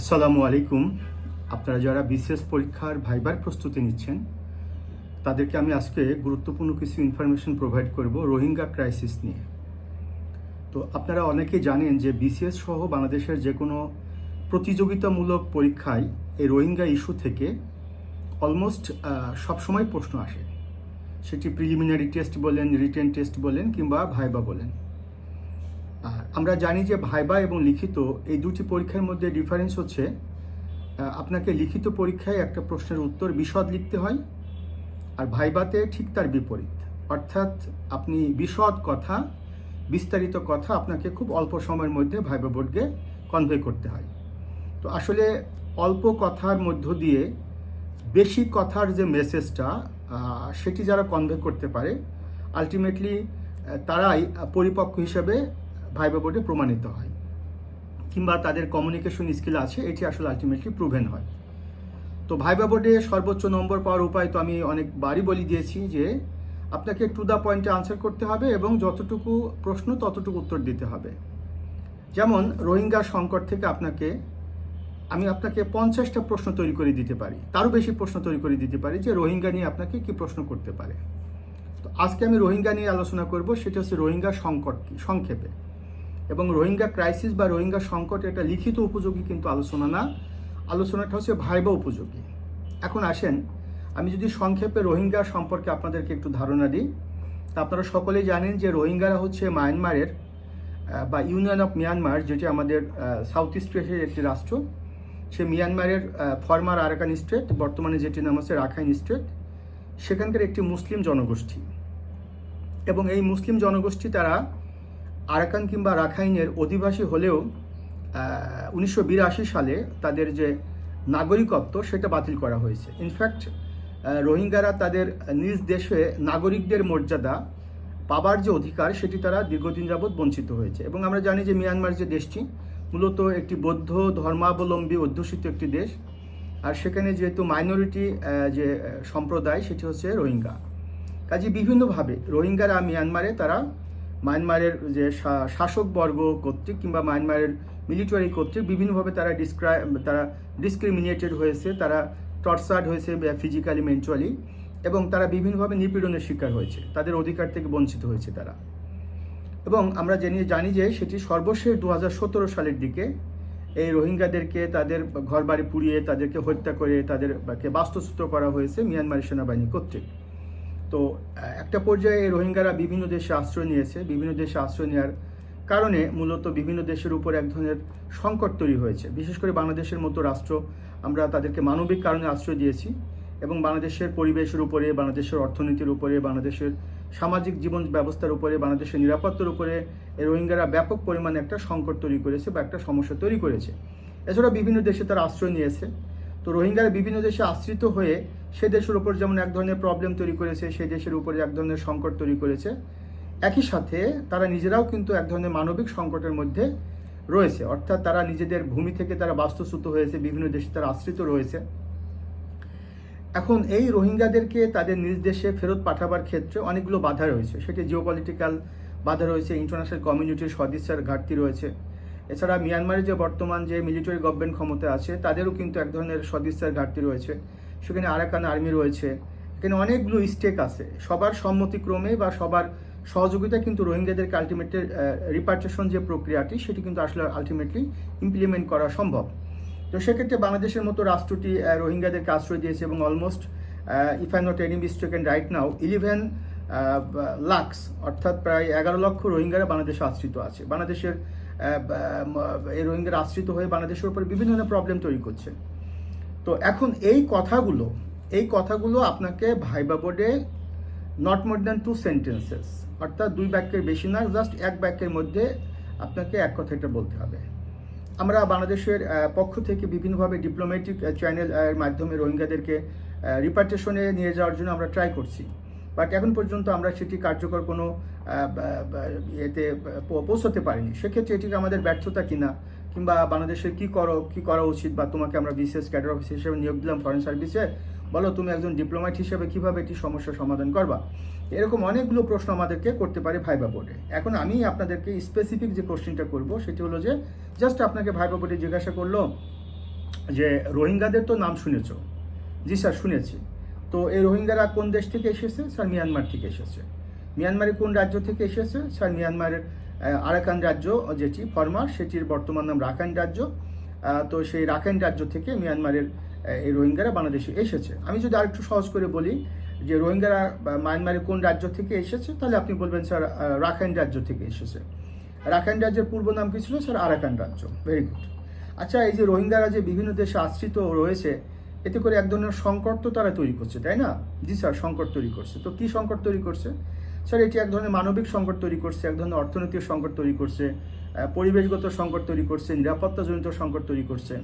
আসসালামু আলাইকুম। আপনারা যারা বিসিএস পরীক্ষার ভাইবার প্রস্তুতি নিচ্ছেন, তাদেরকে আমি আজকে গুরুত্বপূর্ণ কিছু ইনফরমেশন প্রোভাইড করব রোহিঙ্গা ক্রাইসিস নিয়ে। তো আপনারা অনেকেই জানেন যে বিসিএস সহ বাংলাদেশের যে কোনো প্রতিযোগিতামূলক পরীক্ষায় এই রোহিঙ্গা ইস্যু থেকে অলমোস্ট সবসময় প্রশ্ন আসে। সেটি প্রিলিমিনারি টেস্ট বলেন রিটেন টেস্ট বলেন কিংবা ভাইবা বলেন। আমরা জানি যে ভাইবা এবং লিখিত এই দুটি পরীক্ষার মধ্যে ডিফারেন্স হচ্ছে আপনাকে লিখিত পরীক্ষায় একটা প্রশ্নের উত্তর বিশদ লিখতে হয় আর ভাইবাতে ঠিক তার বিপরীত। অর্থাৎ আপনি বিশদ কথা, বিস্তারিত কথা আপনাকে খুব অল্প সময়ের মধ্যে ভাইবা বোর্ডকে কনভে করতে হয়। তো আসলে অল্প কথার মধ্য দিয়ে বেশি কথার যে মেসেজটা সেটি যারা কনভে করতে পারে আলটিমেটলি তারাই পরিপক্ক হিসেবে ভাইবা বোর্ডে প্রমাণিত হয়। কিংবা তাদের কমিউনিকেশন স্কিল আছে, এটি আসলে আলটিমেটলি প্রুভেন হয়। তো ভাইবা বোর্ডে সর্বোচ্চ নম্বর পাওয়ার উপায় তো আমি অনেকবারই বলি দিয়েছি যে, আপনাকে টু দ্য পয়েন্টে আনসার করতে হবে এবং যতটুকু প্রশ্ন, ততটুকু উত্তর দিতে হবে। যেমন, রোহিঙ্গা সংকট থেকে আপনাকে, আমি আপনাকে পঞ্চাশটা প্রশ্ন তৈরি করে দিতে পারি। তারও বেশি প্রশ্ন তৈরি করে দিতে পারি যে, রোহিঙ্গা নিয়ে আপনাকে কি প্রশ্ন করতে পারে। তো আজকে আমি রোহিঙ্গা নিয়ে আলোচনা করব, সেটা হচ্ছে রোহিঙ্গা সংকট কি, সংক্ষেপে। এবং রোহিঙ্গা ক্রাইসিস বা রোহিঙ্গা সংকট এটা লিখিত উপযোগী কিন্তু আলোচনা না। আলোচনাটা হচ্ছে ভাইবা উপযোগী। এখন আসেন, আমি যদি সংক্ষেপে রোহিঙ্গা সম্পর্কে আপনাদেরকে একটু ধারণা দিই। তা আপনারা সকলেই জানেন যে রোহিঙ্গারা হচ্ছে মায়ানমারের বা ইউনিয়ন অফ মিয়ানমার, যেটি আমাদের সাউথ ইস্ট এশিয়ার একটি রাষ্ট্র। সে মিয়ানমারের ফরমার আরাকান স্টেট, বর্তমানে যেটি নাম হচ্ছে রাখাইন স্টেট। সেখানকার একটি মুসলিম জনগোষ্ঠী। এবং এই মুসলিম জনগোষ্ঠী তারা আরাকান কিংবা রাখাইনের অধিবাসী হলেও উনিশশো বিরাশি সালে তাদের যে নাগরিকত্ব সেটা বাতিল করা হয়েছে। ইনফ্যাক্ট রোহিঙ্গারা তাদের নিজ দেশে নাগরিকদের মর্যাদা পাবার যে অধিকার সেটি তারা দীর্ঘদিন যাবৎ বঞ্চিত হয়েছে। এবং আমরা জানি যে মিয়ানমার যে দেশটি, মূলত একটি বৌদ্ধ ধর্মাবলম্বী অধ্যুষিত একটি দেশ। আর সেখানে যেহেতু মাইনরিটি যে সম্প্রদায় সেটি হচ্ছে রোহিঙ্গা। কাজে বিভিন্নভাবে রোহিঙ্গারা মিয়ানমারে তারা মায়ানমারের যে শাসকবর্গ কর্তৃক কিংবা মায়ানমারের মিলিটারি কর্তৃক বিভিন্নভাবে তারা ডিসক্রাই তারা ডিসক্রিমিনেটেড হয়েছে, তারা টর্চার্ড হয়েছে ফিজিক্যালি মেন্টালি এবং তারা বিভিন্নভাবে নিপীড়নের শিকার হয়েছে। তাদের অধিকার থেকে বঞ্চিত হয়েছে তারা। এবং আমরা জানি জানি যে সেটি সর্বশেষ দু হাজার সতেরো সালের দিকে এই রোহিঙ্গাদেরকে তাদের ঘরবাড়ি পুড়িয়ে, তাদেরকে হত্যা করে তাদেরকে বাস্তুচ্যুত করা হয়েছে মিয়ানমার সেনাবাহিনী কর্তৃক। তো একটা পর্যায়ে রোহিঙ্গারা বিভিন্ন দেশে আশ্রয় নিয়েছে। বিভিন্ন দেশে আশ্রয় নেওয়ার কারণে মূলত বিভিন্ন দেশের উপর এক ধরনের সংকট তৈরি হয়েছে। বিশেষ করে বাংলাদেশের মতো রাষ্ট্র আমরা তাদেরকে মানবিক কারণে আশ্রয় দিয়েছি এবং বাংলাদেশের পরিবেশের উপরে, বাংলাদেশের অর্থনীতির উপরে, বাংলাদেশের সামাজিক জীবন ব্যবস্থার উপরে, বাংলাদেশের নিরাপত্তার উপরে রোহিঙ্গারা ব্যাপক পরিমাণে একটা সংকট তৈরি করেছে বা একটা সমস্যা তৈরি করেছে। এছাড়া বিভিন্ন দেশে তারা আশ্রয় নিয়েছে। তো রোহিঙ্গারা বিভিন্ন দেশে আশ্রিত হয়ে সে দেশের উপর যেমন এক ধরনের প্রবলেম তৈরি করেছে সেই দেশের উপরে এক ধরনের সংকট তৈরি করেছে। একই সাথে তারা নিজেরাও কিন্তু এক ধরনের মানবিক সংকটের মধ্যে রয়েছে। অর্থাৎ তারা নিজেদের ভূমি থেকে তারা বাস্তুচ্যুত হয়েছে, বিভিন্ন দেশে তারা আশ্রিত রয়েছে। এখন এই রোহিঙ্গাদেরকে তাদের নিজ দেশে ফেরত পাঠাবার ক্ষেত্রে অনেকগুলো বাধা রয়েছে। সেটি জিওপলিটিক্যাল বাধা রয়েছে ইন্টারন্যাশনাল কমিউনিটির সদিচ্ছার ঘাটতি রয়েছে। এছাড়া মিয়ানমারের যে বর্তমান যে মিলিটারি গভর্নমেন্ট ক্ষমতা আছে, তাদেরও কিন্তু এক ধরনের সদিচ্ছার ঘাটতি রয়েছে। সেখানে আরাকান আর্মি রয়েছে। এখানে অনেকগুলো স্টেক আছে। সবার সম্মতিক্রমে বা সবার সহযোগিতা কিন্তু রোহিঙ্গাদেরকে আলটিমেটলি রিপার্টেশন যে প্রক্রিয়াটি, সেটি কিন্তু আসলে আলটিমেটলি ইমপ্লিমেন্ট করা সম্ভব। তো সেক্ষেত্রে বাংলাদেশের মতো রাষ্ট্রটি রোহিঙ্গাদেরকে আশ্রয় দিয়েছে এবং almost if I not any mistaken right now eleven lakhs অর্থাৎ প্রায় এগারো লক্ষ রোহিঙ্গারা বাংলাদেশে আশ্রিত আছে। বাংলাদেশের এই রোহিঙ্গারা আশ্রিত হয়ে বাংলাদেশের উপরে বিভিন্ন ধরনের প্রবলেম তৈরি করছে। তো এখন এই কথাগুলো এই কথাগুলো আপনাকে ভাইবা বোর্ডে not more than two sentences অর্থাৎ দুই বাক্যের বেশি না জাস্ট এক বাক্যের মধ্যে আপনাকে এক কথাটা বলতে হবে। আমরা বাংলাদেশের পক্ষ থেকে বিভিন্নভাবে ডিপ্লোম্যাটিক চ্যানেল এর মাধ্যমে রোহিঙ্গাদেরকে রিপার্টেশনে নিয়ে যাওয়ার জন্য আমরা ট্রাই করছি। বাট এখন পর্যন্ত আমরা সেটি কার্যকর কোনো এতে পৌঁছতে পারিনি। সেক্ষেত্রে এটিকে আমাদের ব্যর্থতা কিনা কিংবা বাংলাদেশে কি করো, কি করা উচিত বা তোমাকে আমরা বিশেষ ক্যাডার অফিস হিসেবে নিয়োগ দিলাম ফরেন সার্ভিসে বলো তুমি একজন ডিপ্লোম্যাট হিসেবে কীভাবে এটি সমস্যার সমাধান করবা? এরকম অনেকগুলো প্রশ্ন আমাদেরকে করতে পারে ভাইবা বোর্ডে এখন আমি আপনাদেরকে স্পেসিফিক যে কোশ্চেনটা করব, সেটি হলো যে জাস্ট আপনাকে ভাইবা বোর্ডে জিজ্ঞাসা করল যে, রোহিঙ্গাদের তো নাম শুনেছ? জি স্যার, শুনেছি। তো এই রোহিঙ্গারা কোন দেশ থেকে এসেছে? স্যার, মিয়ানমার থেকে এসেছে। মিয়ানমারের কোন রাজ্য থেকে এসেছে? স্যার, মিয়ানমারের আরাকান রাজ্য যেটি ফরমার সেটির বর্তমান নাম রাখাইন রাজ্য। তো সেই রাখাইন রাজ্য থেকে মিয়ানমারের এই রোহিঙ্গারা বাংলাদেশে এসেছে। আমি যদি আরেকটু সহজ করে বলি যে রোহিঙ্গারা মায়ানমারের কোন রাজ্য থেকে এসেছে, তাহলে আপনি বলবেন স্যার রাখাইন রাজ্য থেকে এসেছে। রাখাইন রাজ্যের পূর্ব নাম কি ছিল স্যার? আরাকান রাজ্য। ভেরি গুড আচ্ছা এই যে রোহিঙ্গারা যে বিভিন্ন দেশে আশ্রিত রয়েছে, এতে করে এক ধরনের সংকট তো তারা তৈরি করছে, তাই না? জি স্যার, সংকট তৈরি করছে। তো কি সংকট তৈরি করছে? স্যার, এটি এক ধরনের মানবিক সংকট তৈরি করছে, এক ধরনের অর্থনৈতিক সংকট তৈরি করছে পরিবেশগত সংকট তৈরি করছে, নিরাপত্তাজনিত সংকট তৈরি করছে।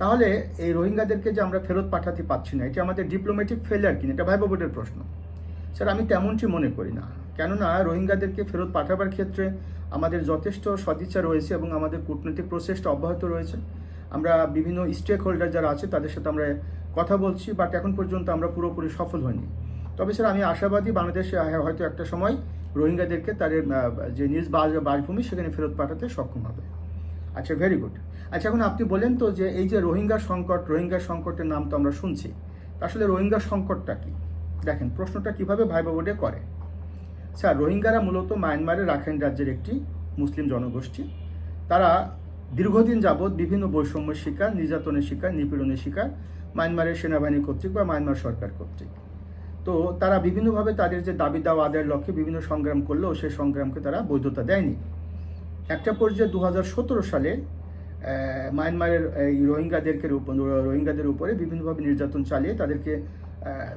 তাহলে এই রোহিঙ্গাদেরকে যে আমরা ফেরত পাঠাতে পারছি না, এটি আমাদের ডিপ্লোম্যাটিক ফেলিয়ার কিনা, এটা ভাইবা বোর্ডের প্রশ্ন। স্যার, আমি তেমনটি মনে করি না, কেননা রোহিঙ্গাদেরকে ফেরত পাঠাবার ক্ষেত্রে আমাদের যথেষ্ট সদিচ্ছা রয়েছে এবং আমাদের কূটনৈতিক প্রচেষ্টা অব্যাহত রয়েছে। আমরা বিভিন্ন স্টেক হোল্ডার যারা আছে, তাদের সাথে আমরা কথা বলছি বাট এখন পর্যন্ত আমরা পুরোপুরি সফল হইনি। তবে স্যার, আমি আশাবাদী বাংলাদেশে হয়তো একটা সময় রোহিঙ্গাদেরকে তাদের যে নিজ বাস- বাসভূমি সেখানে ফেরত পাঠাতে সক্ষম হবে। আচ্ছা ভেরি গুড আচ্ছা এখন আপনি বলেন তো যে এই যে রোহিঙ্গা সংকট, রোহিঙ্গা সংকটের নাম তো আমরা শুনছি। আসলে রোহিঙ্গা সংকটটা কি? দেখেন, প্রশ্নটা কীভাবে ভাইবা বোর্ডে করে? স্যার, রোহিঙ্গারা মূলত মায়ানমারের রাখাইন রাজ্যের একটি মুসলিম জনগোষ্ঠী। তারা দীর্ঘদিন যাবৎ বিভিন্ন বৈষম্যের শিকার, নির্যাতনের শিকার, নিপীড়নের শিকার মায়ানমারের সেনাবাহিনী কর্তৃক বা মায়ানমার সরকার কর্তৃক। তো তারা বিভিন্নভাবে তাদের যে দাবি দাওয়া, আদায়ের লক্ষ্যে বিভিন্ন সংগ্রাম করলেও সেই সংগ্রামকে তারা বৈধতা দেয়নি। একটা পর্যায়ে দু হাজার সতেরো সালে মায়ানমারের এই রোহিঙ্গাদেরকে রোহিঙ্গাদের উপরে বিভিন্নভাবে নির্যাতন চালিয়ে তাদেরকে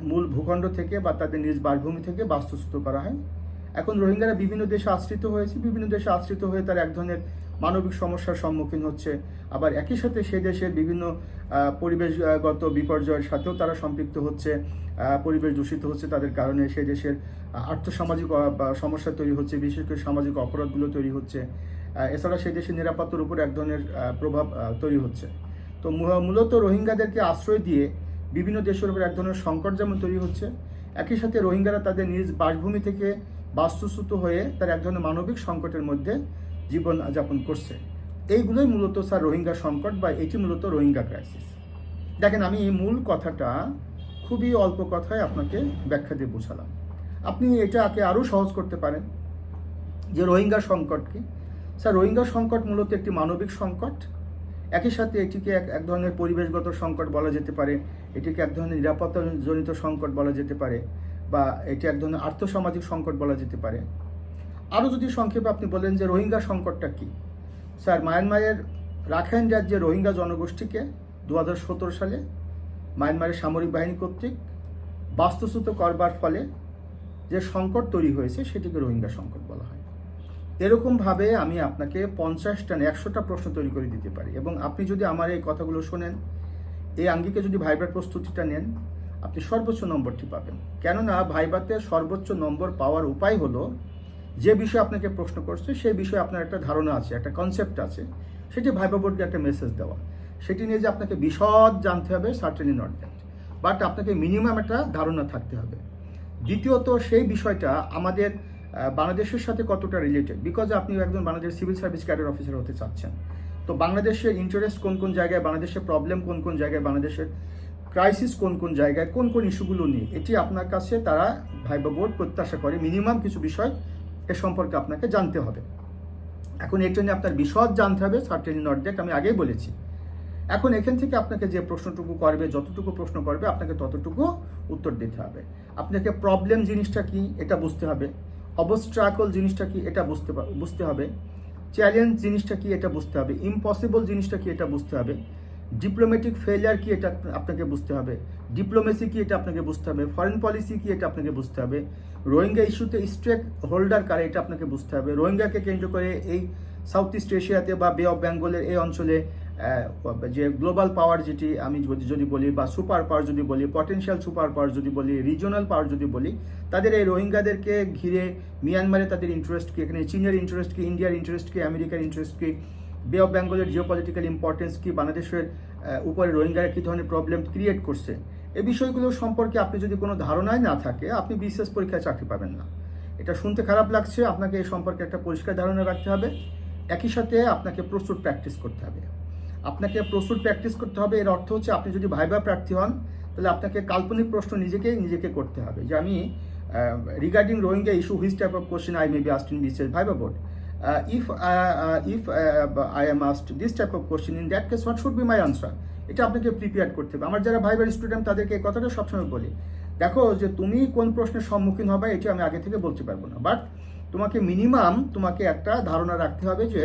মূল ভূখণ্ড থেকে বা তাদের নিজ বাসভূমি থেকে বাস্তুচ্যুত করা হয়। এখন রোহিঙ্গারা বিভিন্ন দেশে আশ্রিত হয়েছে। বিভিন্ন দেশে আশ্রিত হয়ে তারা এক ধরনের মানবিক সমস্যার সম্মুখীন হচ্ছে। আবার একই সাথে সে দেশের বিভিন্ন পরিবেশগত বিপর্যয়ের সাথেও তারা সম্পৃক্ত হচ্ছে পরিবেশ দূষিত হচ্ছে তাদের কারণে সে দেশের আর্থসামাজিক সমস্যা তৈরি হচ্ছে, বিশেষ করে সামাজিক অপরাধগুলো তৈরি হচ্ছে। এছাড়া সেই দেশের নিরাপত্তার উপর এক ধরনের প্রভাব তৈরি হচ্ছে। তো মূলত রোহিঙ্গাদেরকে আশ্রয় দিয়ে বিভিন্ন দেশের উপর এক ধরনের সংকট যেমন তৈরি হচ্ছে, একই সাথে রোহিঙ্গারা তাদের নিজ বাসভূমি থেকে বাস্তুচ্যুত হয়ে তার এক ধরনের মানবিক সংকটের মধ্যে জীবন যাপন করছে। এইগুলোই মূলত স্যার রোহিঙ্গা সংকট বা এটি মূলত রোহিঙ্গা ক্রাইসিস দেখেন, আমি এই মূল কথাটা খুবই অল্প কথায় আপনাকে ব্যাখ্যা দিয়ে বোঝালাম। আপনি এটাকে আরও সহজ করতে পারেন যে রোহিঙ্গা সংকট কি? স্যার, রোহিঙ্গা সংকট মূলত একটি মানবিক সংকট। একই সাথে এটিকে এক এক ধরনের পরিবেশগত সংকট বলা যেতে পারে, এটিকে এক ধরনের নিরাপত্তাজনিত সংকট বলা যেতে পারে বা এটি এক ধরনের আর্থসামাজিক সংকট বলা যেতে পারে। আরও যদি সংক্ষেপে আপনি বলেন যে রোহিঙ্গা সংকটটা কি? স্যার, মায়ানমারের রাখাইন রাজ্যে রোহিঙ্গা জনগোষ্ঠীকে দু হাজার সতেরো সালে মায়ানমারের সামরিক বাহিনী কর্তৃক বাস্তুচ্যুত করবার ফলে যে সংকট তৈরি হয়েছে, সেটিকে রোহিঙ্গা সংকট বলা হয়। এরকমভাবে আমি আপনাকে পঞ্চাশটা একশোটা প্রশ্ন তৈরি করে দিতে পারি। এবং আপনি যদি আমার এই কথাগুলো শোনেন, এই আঙ্গিকে যদি ভাইবার প্রস্তুতিটা নেন, আপনি সর্বোচ্চ নম্বরটি পাবেন। কেননা ভাইবাতে সর্বোচ্চ নম্বর পাওয়ার উপায় হলো যে বিষয়ে আপনাকে প্রশ্ন করছে, সেই বিষয়ে আপনার একটা ধারণা আছে, একটা কনসেপ্ট আছে। সেটি ভাইবা বোর্ডকে একটা মেসেজ দেওয়া। সেটি নিয়ে যে আপনাকে বিশদ জানতে হবে সার্টেনলি নট দ্যাট বাট আপনাকে মিনিমাম একটা ধারণা থাকতে হবে। দ্বিতীয়ত, সেই বিষয়টা আমাদের বাংলাদেশের সাথে কতটা রিলেটেড বিকজ আপনি একজন Bangladesh civil service cadre officer হতে চাচ্ছেন। তো বাংলাদেশের ইন্টারেস্ট কোন কোন জায়গায়, বাংলাদেশের প্রবলেম কোন কোন জায়গায়, বাংলাদেশের ক্রাইসিস কোন কোন জায়গায়, কোন কোন ইস্যুগুলো নিয়ে, এটি আপনার কাছে তারা ভাইবা বোর্ড প্রত্যাশা করে। মিনিমাম কিছু বিষয় এ সম্পর্কে আপনাকে জানতে হবে। এখন এর জন্য আপনার বিশদ জানতে হবে সার্টেনলি নট দ্যাট আমি আগেই বলেছি। এখন এখান থেকে আপনাকে যে প্রশ্নটুকু করবে, যতটুকু প্রশ্ন করবে, আপনাকে ততটুকু উত্তর দিতে হবে। আপনাকে প্রবলেম জিনিসটা কি, এটা বুঝতে হবে। অবস্ট্রাকল জিনিসটা কি, এটা বুঝতে বুঝতে হবে। চ্যালেঞ্জ জিনিসটা কি, এটা বুঝতে হবে। ইম্পসিবল জিনিসটা কি, এটা বুঝতে হবে। ডিপ্লোম্যাটিক ফেলিয়ার কি, এটা আপনাকে বুঝতে হবে। ডিপ্লোমেসি কি এটা আপনাকে বুঝতে হবে? ফরেন পলিসি কি এটা আপনাকে বুঝতে হবে? রোহিঙ্গা ইস্যুতে স্টেক হোল্ডার কারে এটা আপনাকে বুঝতে হবে? রোহিঙ্গাকে কেন্দ্র করে এই সাউথ ইস্ট এশিয়াতে বা বে অফ বেঙ্গলের এই অঞ্চলে যে গ্লোবাল পাওয়ার যেটি আমি যদি বলি বা সুপার পাওয়ার যদি বলি পটেনশিয়াল সুপার পাওয়ার যদি বলি রিজিওনাল পাওয়ার যদি বলি, তাদের এই রোহিঙ্গাদেরকে ঘিরে মিয়ানমারে তাদের ইন্টারেস্ট কি? এখানে চীনের ইন্টারেস্ট কি? ইন্ডিয়ার ইন্টারেস্ট কি? আমেরিকার ইন্টারেস্ট কি? বে অফ বেঙ্গলের জিও পলিটিক্যাল ইম্পর্টেন্স কি, বাংলাদেশের উপরে রোহিঙ্গারা কী ধরনের প্রবলেম ক্রিয়েট করছে এই বিষয়গুলো সম্পর্কে আপনি যদি কোনো ধারণাই না থাকে, আপনি বিশেষ পরীক্ষায় চাকরি পাবেন না। এটা শুনতে খারাপ লাগছে, আপনাকে এই সম্পর্কে একটা পরিষ্কার ধারণা রাখতে হবে। একই সাথে আপনাকে প্রচুর প্র্যাকটিস করতে হবে। আপনাকে প্রস্তুত প্র্যাকটিস করতে হবে, এর অর্থ হচ্ছে আপনি যদি ভাইবা প্রার্থী হন, তাহলে আপনাকে কাল্পনিক প্রশ্ন নিজেকেই নিজেকে করতে হবে। যে আমি regarding Rohingya issue which type of question I may be asked in BCS viva board if if I am asked this type of question in that case what should be my answer এটা আপনাকে prepare করতে হবে। আমার যারা ভাইবার student তাদেরকে এই কথাটা সবসময় বলি। দেখো যে তুমি কোন প্রশ্নের সম্মুখীন হবে, এটা আমি আগে থেকে বলতে পারব না। বাট তোমাকে মিনিমাম তোমাকে একটা ধারণা রাখতে হবে যে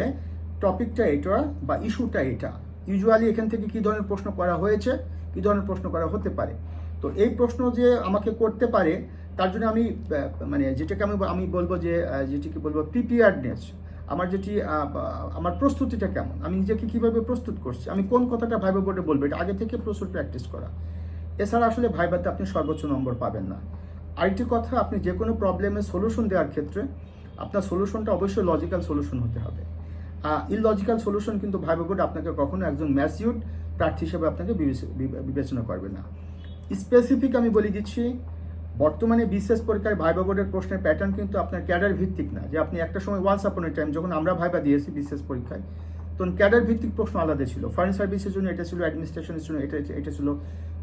টপিকটা এটা বা ইস্যুটা এটা। ইউজুয়ালি এখান থেকে কি ধরনের প্রশ্ন করা হয়েছে, কি ধরনের প্রশ্ন করা হতে পারে। তো এই প্রশ্ন যে আমাকে করতে পারে, তার জন্য আমি মানে যেটাকে আমি আমি বলব যে যেটিকে বলব প্রিপেয়ার্ডনেস আমার যেটি আমার প্রস্তুতিটা কেমন? আমি নিজেকে কীভাবে প্রস্তুত করছি? আমি কোন কথাটা ভাইবা বোর্ডে বলব? এটা আগে থেকে প্রচুর প্র্যাকটিস করা। এছাড়া আসলে ভাইবাতে আপনি সর্বোচ্চ নম্বর পাবেন না। আরেকটি কথা, আপনি যে কোনো প্রবলেমের সলিউশন দেওয়ার ক্ষেত্রে আপনার সলিউশনটা অবশ্যই লজিক্যাল সলিউশন হতে হবে। ইললজিক্যাল সলিউশন কিন্তু ভাইবা বোর্ড আপনাকে কখনো একজন ম্যাসিউড প্রার্থী হিসেবে আপনাকে বিবে- বিবেচনা করবে না। স্পেসিফিক আমি বলে দিচ্ছি বর্তমানে বিশেষ পরীক্ষায় ভাইবা বোর্ডের প্রশ্নের প্যাটার্ন কিন্তু আপনার ক্যাডার ভিত্তিক না। যে আপনি একটা সময় ওয়ান্স আপন টাইম যখন আমরা ভাইবা দিয়েছি বিশেষ পরীক্ষায়, তখন ক্যাডার ভিত্তিক প্রশ্ন আলাদা ছিল। ফরেন সার্ভিসের জন্য এটা ছিল অ্যাডমিনিস্ট্রেশনের জন্য এটা এটা ছিল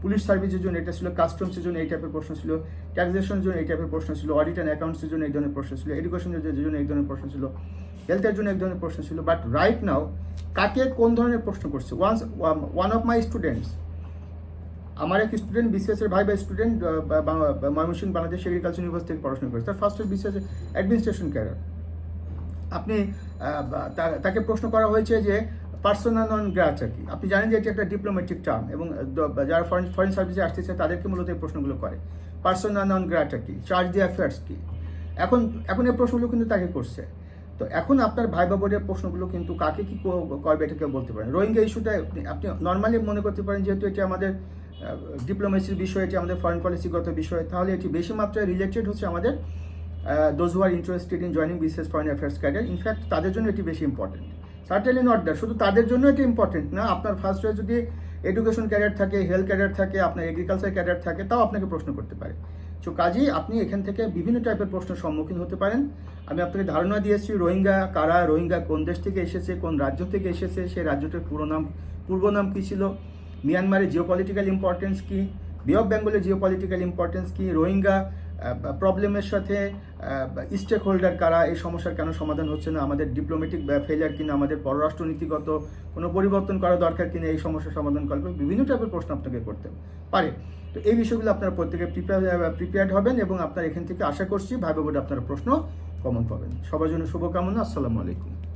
পুলিশ সার্ভিসের জন্য এটা ছিল কাস্টমসের জন্য এই টাইপের প্রশ্ন ছিল ট্যাক্সেশনের জন্য এই টাইপের প্রশ্ন ছিল অডিট অ্যান্ড অ্যাকাউন্টসের জন্য এই ধরনের প্রশ্ন ছিল এডুকেশনের জন্য এই ধরনের প্রশ্ন ছিল হেলথের জন্য এক ধরনের প্রশ্ন ছিল। বাট রাইট নাও কাকে কোন ধরনের প্রশ্ন করছে? Once one of my students আমার এক স্টুডেন্ট বিসিএস এর ভাই ভাই student Mymensingh Bangladesh agriculture university থেকে পড়াশোনা করেছে। তার ফার্স্ট বিসিএস অ্যাডমিনিস্ট্রেশন ক্যারিয়ার আপনি বা- তাকে প্রশ্ন করা হয়েছে যে পার্সোনা নন গ্রাচা কি আপনি জানেন যে এটি একটা ডিপ্লোম্যাটিক টার্ম এবং যারা ফরেন ফরেন সার্ভিসে আসতেছে, তাদেরকে মূলত এই প্রশ্নগুলো করে। পার্সোনা নন গ্রাচা কি চার্জ দি অ্যাফেয়ার্স কি? এখন এখন এই প্রশ্নগুলো কিন্তু তাকে করছে। তো এখন আপনার ভাইবা বোর্ডের প্রশ্নগুলো কিন্তু কাকে কি কো- করবে এটা কেউ বলতে পারেন রোহিঙ্গা ইস্যুটা আপনি নর্মালি মনে করতে পারেন যেহেতু এটি আমাদের ডিপ্লোমেসির বিষয়, এটি আমাদের ফরেন পলিসিগত বিষয়। তাহলে এটি বেশি মাত্রায় রিলেটেড হচ্ছে আমাদের those who are interested in joining BCS foreign affairs career in fact তাদের জন্য এটি বেশি ইম্পর্টেন্ট সার্টেনলি নট দ্যাট শুধু তাদের জন্য এটি ইম্পর্টেন্ট না, আপনার ফার্স্ট ইয়ার যদি এডুকেশন ক্যারিয়ার থাকে হেলথ ক্যারিয়ার থাকে, আপনার এগ্রিকালচার ক্যারিয়ার থাকে, তাও আপনাকে প্রশ্ন করতে পারে। সো কাজেই আপনি এখান থেকে বিভিন্ন টাইপের প্রশ্নের সম্মুখীন হতে পারেন। আমি আপনাকে ধারণা দিয়েছি রোহিঙ্গা কারা, রোহিঙ্গা কোন দেশ থেকে এসেছে, কোন রাজ্য থেকে এসেছে সেই রাজ্যটির পুরো নাম, পূর্ব নাম কী ছিল? মিয়ানমারের Jio political importance key bay of বেঙ্গলের জিও পলিটিক্যাল ইম্পর্টেন্স কী রোহিঙ্গা প্রবলেমের সাথে স্টেক হোল্ডার কারা? এই সমস্যার কেন সমাধান হচ্ছে না? আমাদের ডিপ্লোমেটিক ফেলিয়ার কিনা? আমাদের পররাষ্ট্রনীতিগত কোনো পরিবর্তন করা দরকার কিনা? এই সমস্যার সমাধান করবে বিভিন্ন টাইপের প্রশ্ন আপনাকে করতে পারে। তো এই বিষয়গুলো আপনারা প্রত্যেকে প্রিপেয়ার প্রিপেয়ার্ড হবেন এবং আপনারা এখান থেকে আশা করছি বোর্ডে আপনারা প্রশ্ন কমন পাবেন। সবার জন্য শুভকামনা। আসসালামু আলাইকুম।